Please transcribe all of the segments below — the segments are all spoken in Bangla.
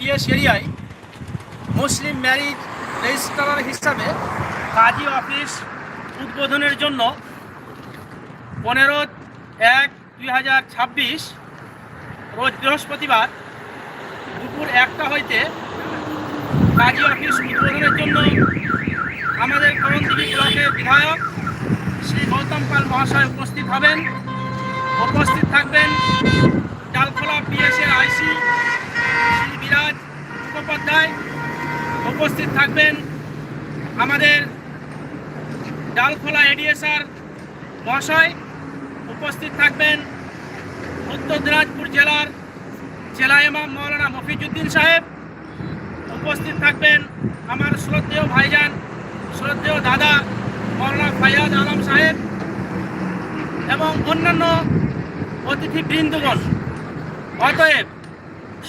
পিএস এরিয়ায় মুসলিম ম্যারিজ রেজিস্ট্রার হিসাবে কাজী অফিস উদ্বোধনের জন্য পনেরো এক দুই রোজ বৃহস্পতিবার দুপুর একটা হইতে কাজী অফিস উদ্বোধনের জন্য আমাদের করণদিঘি ব্লকের বিধায়ক শ্রী গৌতম পাল মহাশয় উপস্থিত হবেন, উপস্থিত থাকবেন। ডালখোলা পিএসের আইসি মুখোপাধ্যায় উপস্থিত থাকবেন আমাদের ডালখোলা এডিএসআর মহাশয়। উপস্থিত থাকবেন উত্তর দিনাজপুর জেলার জেলা ইমাম মৌলানা মফিজুদ্দিন সাহেব। উপস্থিত থাকবেন আমার শ্রদ্ধেয় ভাইজান, শ্রদ্ধেয় দাদা মৌলানা ফাইয়াজ আলম সাহেব এবং অন্যান্য অতিথি বৃন্দগণ অতএব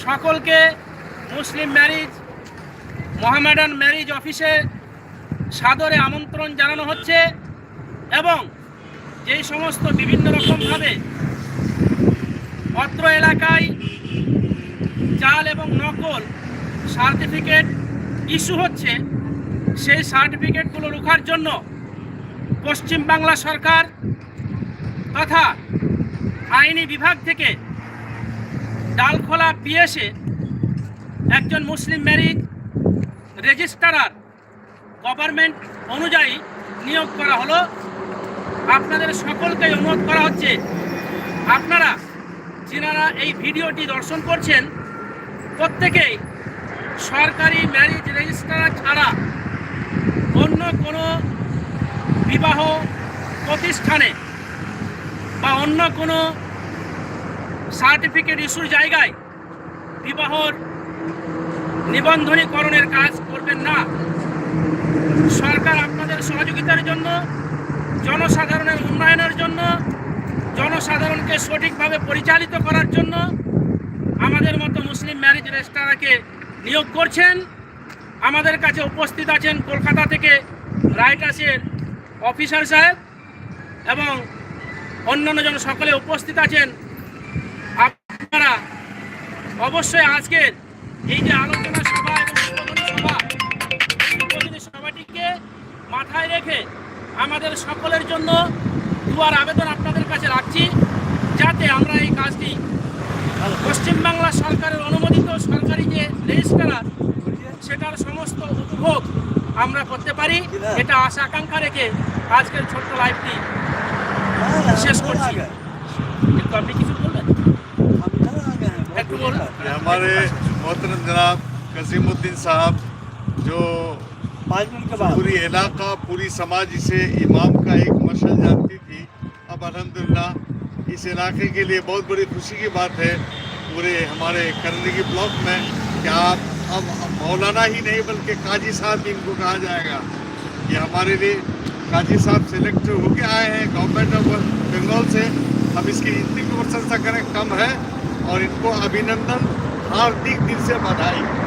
সকলকে মুসলিম ম্যারিজ মোহামেডান ম্যারিজ অফিসে সাদরে আমন্ত্রণ জানানো হচ্ছে এবং যেই সমস্ত বিভিন্ন রকমভাবে অত্র এলাকায় জাল এবং নকল সার্টিফিকেট ইস্যু হচ্ছে, সেই সার্টিফিকেটগুলো রোখার জন্য পশ্চিমবাংলা সরকার তথা আইনি বিভাগ থেকে ডালখোলা পিএসে একজন মুসলিম ম্যারিজ রেজিস্ট্রার গভর্নমেন্ট অনুযায়ী নিয়োগ করা হলো। আপনাদের সকলকে অনুরোধ করা হচ্ছে, আপনারা যিনারা এই ভিডিওটি দর্শন করছেন, প্রত্যেকেই সরকারি ম্যারিজ রেজিস্ট্রার ছাড়া অন্য কোনো বিবাহ প্রতিষ্ঠানে বা অন্য কোনো সার্টিফিকেট ইস্যুর জায়গায় বিবাহর নিবন্ধনীকরণের কাজ করবেন না। সরকার আপনাদের সহযোগিতার জন্য, জনসাধারণের উন্নয়নের জন্য, জনসাধারণকে সঠিকভাবে পরিচালিত করার জন্য আমাদের মতো মুসলিম ম্যারেজ রেজিস্ট্রারকে নিয়োগ করছেন। আমাদের কাছে উপস্থিত আছেন কলকাতা থেকে রাইটাসের অফিসার সাহেব এবং অন্যান্য জন সকলে উপস্থিত আছেন। আপনারা অবশ্যই আজকের এই যে আলোচনা সভা এবং উদ্বোধনী সভা উদ্বোধনী সভাটিকে মাথায় রেখে আমাদের সকলের জন্য দুয়ার আবেদন আপনাদের কাছে রাখছি যাতে আমরা এই কাজটি পশ্চিমবাংলা সরকারের অনুমোদিত সরকারি যে রেজিস্ট্রার সেটার সমস্ত উপভোগ আমরা করতে পারি। এটা আশা আকাঙ্ক্ষা রেখে আজকের ছোট্ট লাইফটি শেষ করছি। কিন্তু আপনি কিছু বলবেন? একটু বলুন। मोहतरम जनाब कसीमुद्दीन साहब जो पाँच मिनट के बाद। पूरी इलाका पूरी समाज इसे इमाम का एक मशल जानती थी। अब अल्हम्दुलिल्लाह इस इलाके के लिए बहुत बड़ी खुशी की बात है पूरे हमारे करंदगी ब्लॉक में कि आप अब मौलाना ही नहीं बल्कि काजी साहब भी इनको कहा जाएगा ये हमारे लिए काजी साहब सिलेक्ट होके आए हैं गवर्नमेंट ऑफ़ बंगाल से। अब इसकी इतनी प्रशंसा करें कम है और इनको अभिनंदन હાર્દિક દિવસે બધાઈ